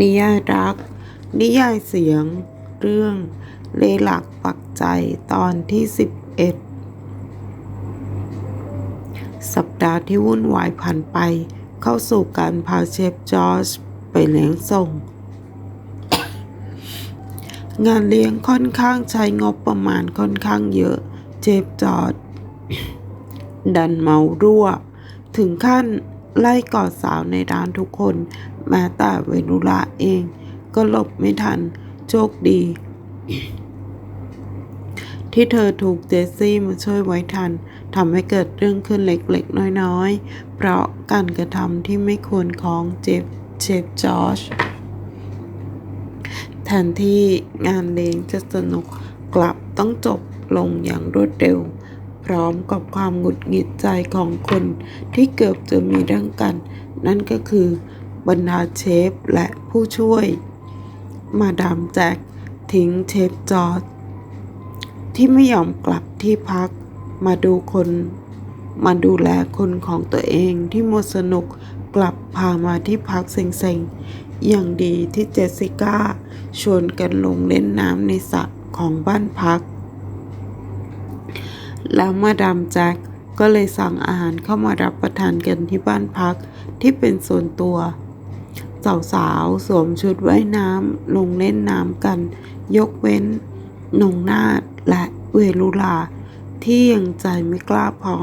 นิยายรัก นิยายเสียง เรื่อง เลหลักปักใจตอนที่ 11 สัปดาห์ที่วุ่นวายผ่านไป เข้าสู่การพาเชฟจอร์จไปเลี้ยงส่ง งานเลี้ยงค่อนข้างใช้งบประมาณค่อนข้างเยอะเชฟจอร์จดันเมารั่ว ถึงขั้นไล่กอดสาวในร้านทุกคน แม้แต่เวนุลาเองก็หลบไม่ทัน โชคดี ที่เธอถูกเจสซี่มาช่วยไว้ทันทำให้เกิดเรื่องขึ้นเล็กๆ น้อยๆ เพราะการกระทำที่ไม่ควรของเจฟเชฟจอร์จแทนที่งานเลี้ยงจะสนุกกลับต้องจบลงอย่างรวดเร็ว พร้อมกับความหงุดหงิดใจของคนที่เกือบจะมีเรื่องกัน นั่นก็คือ บรรดาเชฟและผู้ช่วย มาดามแจ็คทิ้งเชฟจอร์จที่ไม่ยอมกลับที่พัก มาดูคน มาดูแลคนของตัวเองที่หมดสนุกกลับพามาที่พักเซ็งๆ อย่างดีที่เจสสิก้าชวนกันลงเล่นน้ำในสระของบ้านพัก แล้วมาดามแจ็คก็เลยสั่งอาหารเข้ามารับประทานกันที่บ้านพักที่เป็นส่วนตัว สาวๆสวมชุดว่ายน้ำลงเล่นน้ำกัน ยกเว้นนงนาดและเวลุลา ที่ยังใจไม่กล้าพอ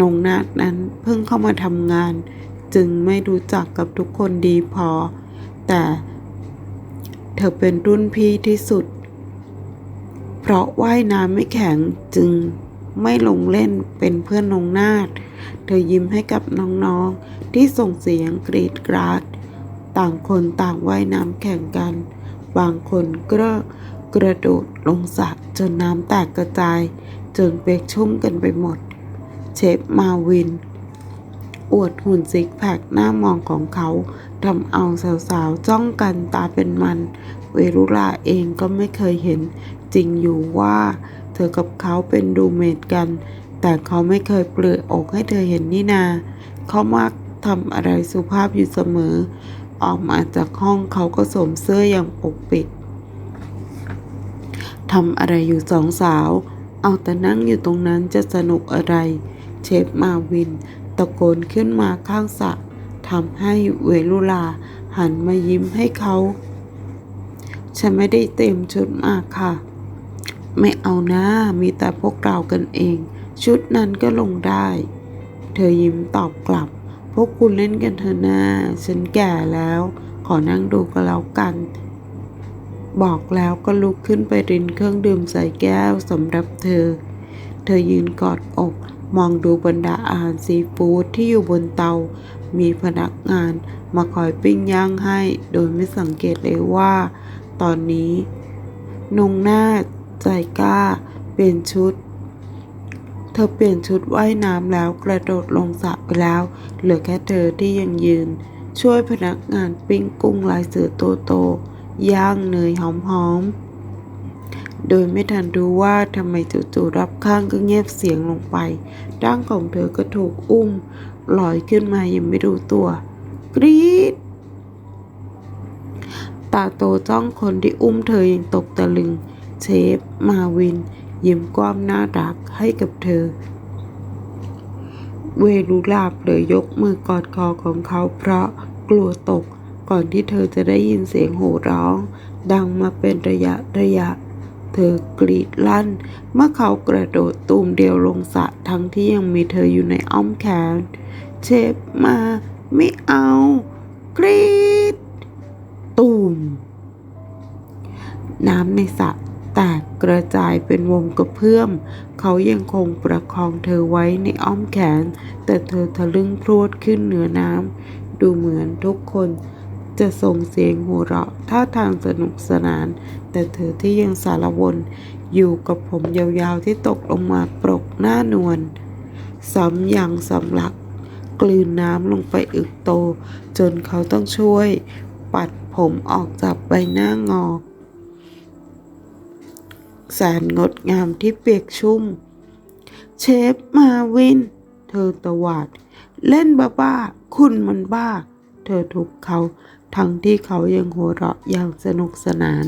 นงนาดนั้นเพิ่งเข้ามาทำงาน จึงไม่รู้จักกับทุกคนดีพอ แต่เธอเป็นรุ่นพี่ที่สุด เพราะว่ายน้ำไม่แข็งจึงไม่ลงเล่นเป็นเพื่อนนงนาดเธอยิ้มให้กับน้องๆที่ส่งเสียงกรีดกราด ต่างคนต่างว่ายน้ำแข่งกัน บางคนก็กระโดดลงสระจนน้ำแตกกระจาย จนเปียกชุ่มกันไปหมด เชฟมาวิน อวดหุ่นซิกแพคหน้ามองของเขาทำเอาสาวๆจ้องกันตาเป็นมัน เวรุลาเองก็ไม่เคยเห็น จริงอยู่ว่าเธอกับเขาเป็นดูเมทกัน แต่เขาไม่เคยเปลือยอกให้เธอเห็นนี่นา เขามักทำอะไรสุภาพอยู่เสมอ ออกมาจากห้องเขาก็สวมเสื้ออย่างปกปิดทำอะไรอยู่สองสาว เอาแต่นั่งอยู่ตรงนั้นจะสนุกอะไร เชฟมาวิน ตะโกนขึ้นมาข้างสะทำให้เวลุลา หันมายิ้มให้เขา ฉันไม่ได้เต็มชุดมาค่ะ ไม่เอานะ มีแต่พวกเรากันเอง ชุดนั้นก็ลงได้ เธอยิ้มตอบกลับ พวกคุณเล่นกันเถอะนะฉันแก่แล้ว ขอนั่งดูก็แล้วกัน บอกแล้วก็ลุกขึ้นไปรินเครื่องดื่มใส่แก้วสำหรับเธอ เธอยืนกอดอก มองดูบรรดาอาหารซีฟู้ดที่อยู่บนเตา มีพนักงานมาคอยปิ้งย่างให้ โดยไม่สังเกตเลยว่า ตอนนี้นงหน้าใจกล้า เปลี่ยนชุด เธอเปลี่ยนชุดว่ายน้ำแล้วกระโดดลงสระไปแล้ว เหลือแค่เธอที่ยังยืน ช่วยพนักงานปิ้งกุ้งลายเสือโตโตๆย่างเนยหอมๆ โดยไม่ทันรู้ว่าทำไมจู่ๆรับข้างก็เงียบเสียงลงไปร่างของเธอก็ถูกอุ้มลอยขึ้นมายังไม่รู้ตัว กรี๊ดตาโตจ้องคนที่อุ้มเธออยังตกตะลึง เชฟ มาวิน ยิ้มกว้ามน่ารักให้กับเธอ เวรุลาบเลยยกมือกอดคอของเขาเพราะกลัวตก ก่อนที่เธอจะได้ยินเสียงโห่ร้อง ดังมาเป็นระยะระยะ เธอกรีดลั่น เมื่อเขากระโดดตูมเดียวลงสระทั้งที่ยังมีเธออยู่ในอ้อมแขน เชฟมา ไม่เอา กรีดตูมน้ำในสระ แตกกระจายเป็นวงกระเพื่อม เขายังคงประคองเธอไว้ในอ้อมแขน แต่เธอทะลึ่งพรวดขึ้นเหนือน้ำ ดูเหมือนทุกคนจะส่งเสียงหัวเราะท่าทางสนุกสนาน แต่เธอที่ยังสารวน อยู่กับผมยาวๆที่ตกลงมาปรกหน้านวลซ้ำอย่างสำลัก กลืนน้ำลงไปอึกโต จนเขาต้องช่วย ปัดผมออกจากใบหน้างอ แสนงดงามที่เปียกชุ่ม เชฟมาวิน เธอตวาด เล่นบ้าบ้าๆคุณมันบ้า เธอทุบเขาทั้งที่เขายังหัวเราะอย่างสนุกสนาน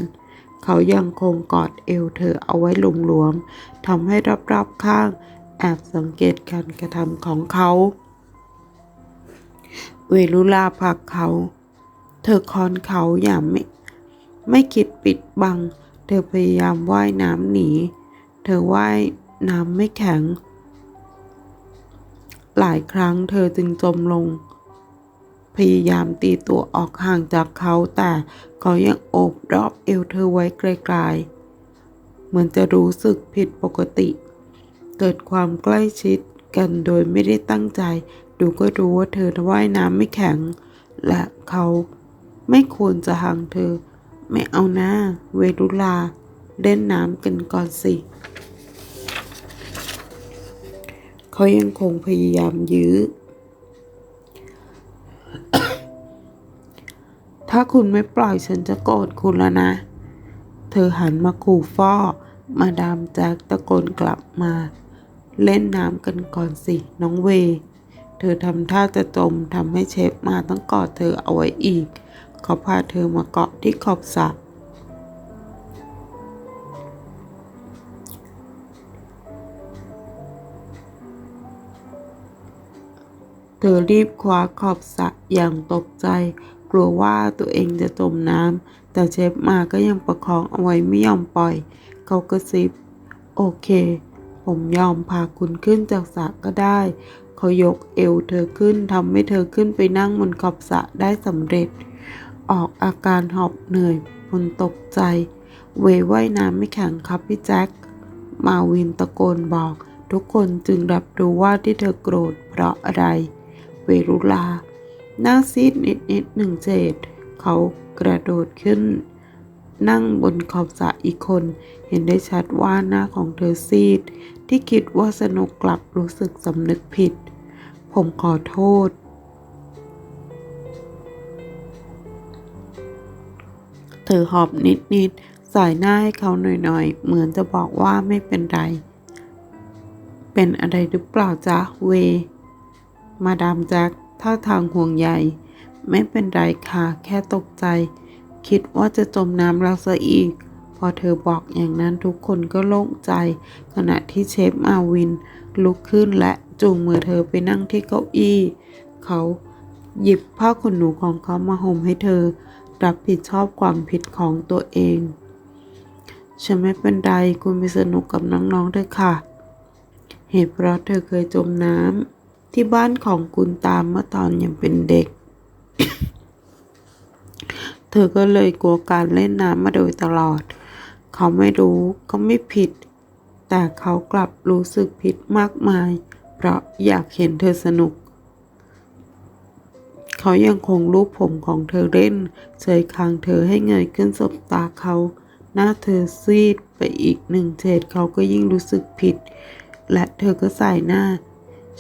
เขายังคงกอดเอวเธอเอาไว้หลวมๆทำให้รอบๆข้างแอบสังเกตการกระทำของเขา เวลุลาผลักเขา เธอคอนเขาอย่างไม่ ไม่คิดปิดบัง เธอพยายามว่ายน้ำหนี เธอว่ายน้ำไม่แข็ง หลายครั้งเธอจึงจมลง พยายามตีตัวออกห่างจากเขาแต่เขายังโอบรอบเอวเธอไว้ไกลๆ เหมือนจะรู้สึกผิดปกติ เกิดความใกล้ชิดกันโดยไม่ได้ตั้งใจ ดูก็รู้ว่าเธอว่ายน้ำไม่แข็ง และเขาไม่ควรจะห่างเธอ ไม่เอาหน้า เวรุลา เล่นน้ำกันก่อนสิ เขายังคงพยายามยื้อ ถ้าคุณไม่ปล่อยฉันจะโกรธคุณแล้วนะ เธอหันมาขู่ฟ้อมาดามแจ็คตะโกนกลับมา เล่นน้ำกันก่อนสิ น้องเว เธอทำท่าจะจมทำให้เชฟมาต้องกอดเธอเอาไว้อีก เขาพาเธอมาเกาะที่ขอบสระเธอรีบคว้าขอบสระอย่างตกใจ กลัวว่าตัวเองจะจมน้ำแต่เชฟมาก็ยังประคองเอาไว้ไม่ยอมปล่อย เขากระซิบ โอเค ผมยอมพาคุณขึ้นจากสระก็ได้ เขายกเอวเธอขึ้นทำให้เธอขึ้นไปนั่งบนขอบสระได้สำเร็จ ออกอาการหอบเหนื่อยบนตกใจ เวว่ายน้ำไม่แข็งครับพี่แจ็ค มาวินตะโกนบอก ทุกคนจึงรับรู้ว่าที่เธอโกรธเพราะอะไร เวรุลา หน้าซีดนิดนิดหนึ่งเจดเขากระโดดขึ้น นั่งบนขอบสระอีกคน เห็นได้ชัดว่าหน้าของเธอซีด ที่คิดว่าสนุกกลับรู้สึกสำนึกผิด ผมขอโทษ เธอหอบนิดๆ สายหน้าให้เขาหน่อยๆ เหมือนจะบอกว่าไม่เป็นไร เป็นอะไรหรือเปล่าจ๊ะเว มาดามแจ็คท่าทางห่วงใยไม่เป็นไรค่ะ แค่ตกใจ คิดว่าจะจมน้ำแล้วซะอีก พอเธอบอกอย่างนั้นทุกคนก็โล่งใจ ขณะที่เชฟมาวิน ลุกขึ้นและจูงมือเธอไปนั่งที่เก้าอี้ เขาหยิบผ้าขนหนูของเขามาห่มให้เธอ รับผิดชอบความผิดของตัวเอง ฉันไม่เป็นไรคุณไปสนุกกับน้องๆเถอะค่ะ เหตุเพราะเธอเคยจมน้ำที่บ้านของคุณตามเมื่อตอนยังเป็นเด็ก เธอก็เลยกลัวการเล่นน้ำมาโดยตลอด เขาไม่รู้ก็ไม่ผิด แต่เขากลับรู้สึกผิดมากมาย เพราะอยากเห็นเธอสนุก เขายังคงรูปผมของเธอเล่นเฉยคางเธอให้เงยขึ้นสบตาเขา หน้าเธอซีดไปอีกหนึ่งเฉดเขาก็ยิ่งรู้สึกผิด และเธอก็ใส่หน้า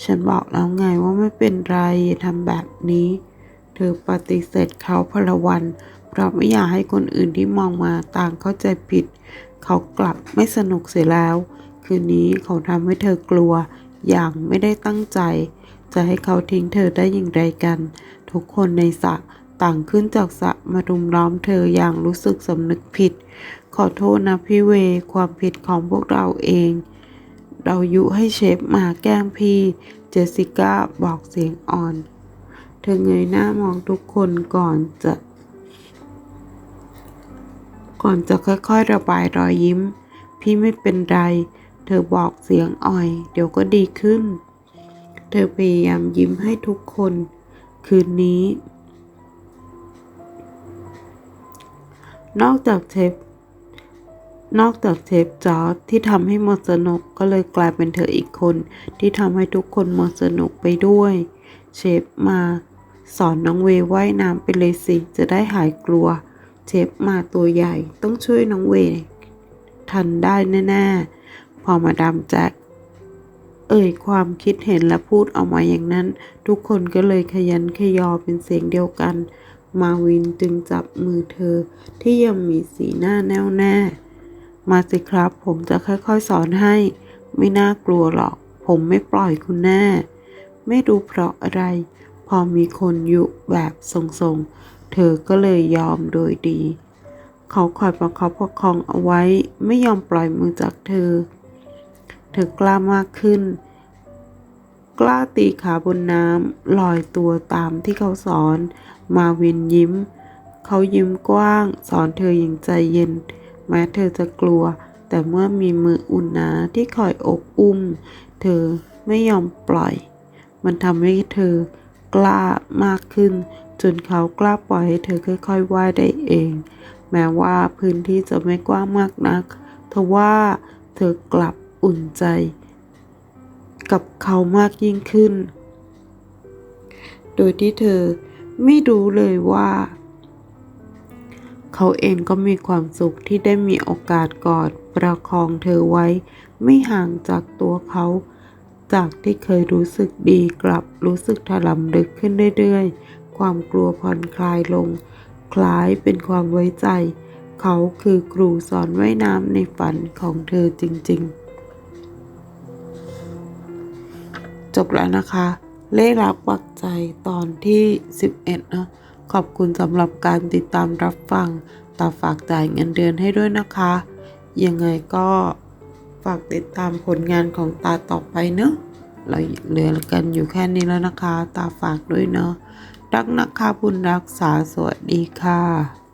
ฉันบอกแล้วไงว่าไม่เป็นไรอย่าทำแบบนี้ เธอปฏิเสธเขาพลวัน เพราะไม่อยากให้คนอื่นที่มองมาต่างเข้าใจผิด เขากลับไม่สนุกเสียแล้ว คืนนี้เขาทำให้เธอกลัวอย่างไม่ได้ตั้งใจ จะให้เขาทิ้งเธอได้อย่างไรกัน ทุกคนในสระต่างขึ้นจากสระมารุมล้อมเธออย่างรู้สึกสำนึกผิด ขอโทษนะพี่เวความผิดของพวกเราเอง เรายุให้เชฟมาแกล้งพี่ เจสสิก้าบอกเสียงอ่อน เธอเงยหน้ามองทุกคนก่อนจะ ก่อนจะค่อยๆระบายรอยยิ้ม พี่ไม่เป็นไร เธอบอกเสียงอ่อย เดี๋ยวก็ดีขึ้น เธอพยายามยิ้มให้ทุกคน คืนนี้ นอกจากเชฟนอกจากเชฟจอร์จที่ทำให้หมดสนุกก็เลยกลายเป็นเธออีกคน ที่ทำให้ทุกคนหมดสนุกไปด้วย เชฟมาสอนน้องเวว่ายน้ำไปเลยสิ จะได้หายกลัว เชฟมาตัวใหญ่ต้องช่วยน้องเวทันได้แน่ ๆ พอมาดามแจ็ค เอ่ยความคิดเห็นและพูดออกมาอย่างนั้น ทุกคนก็เลยขยันขยอเป็นเสียงเดียวกัน มาวินจึงจับมือเธอ ที่ยังมีสีหน้าแน่วแน่ มาสิครับ ผมจะค่อยๆสอนให้ ไม่น่ากลัวหรอก ผมไม่ปล่อยคุณแน่ ไม่รู้เพราะอะไร พอมีคนยุแบบทรงๆ เธอก็เลยยอมโดยดี เขาคอยประคับประคองเอาไว้ ไม่ยอมปล่อยมือจากเธอ ธอกล้ามากขึ้น กล้าตีขาบนน้ำลอยตัวตามที่เขาสอน มาวินยิ้ม เขายิ้มกว้าง สอนเธออย่างใจเย็น แม้เธอจะกลัว แต่เมื่อมีมืออุ่นหนาที่คอยอบอุ้ม เธอไม่ยอมปล่อย มันทำให้เธอกล้ามากขึ้น จนเขากล้าปล่อยให้เธอค่อยๆว่ายได้เอง แม้ว่าพื้นที่จะไม่กว้างมากนักทว่าเธอกลับ อุ่นใจ กับเขามากยิ่งขึ้น โดยที่เธอไม่รู้เลยว่า เขาเองก็มีความสุขที่ได้มีโอกาสกอดประคองเธอไว้ ไม่ห่างจากตัวเขา จากที่เคยรู้สึกดีกลับรู้สึกถลำลึกขึ้นเรื่อยๆ ความกลัวผ่อนคลายลง คล้ายเป็นความไว้ใจเขาคือครูสอนว่ายน้ำในฝันของเธอจริง ๆ จบแล้วนะคะ เล่รักปักใจตอนที่ 11เนาะขอบคุณสำหรับการติดตามรับฟังตาฝากจ่ายเงินเดือนให้ด้วยนะคะ ยังไงก็ฝากติดตามผลงานของตาต่อไปเนอะเราเหลือกันอยู่แค่นี้แล้วนะคะ ตาฝากด้วยเนาะรักนะคะบุญรักษาสวัสดีค่ะ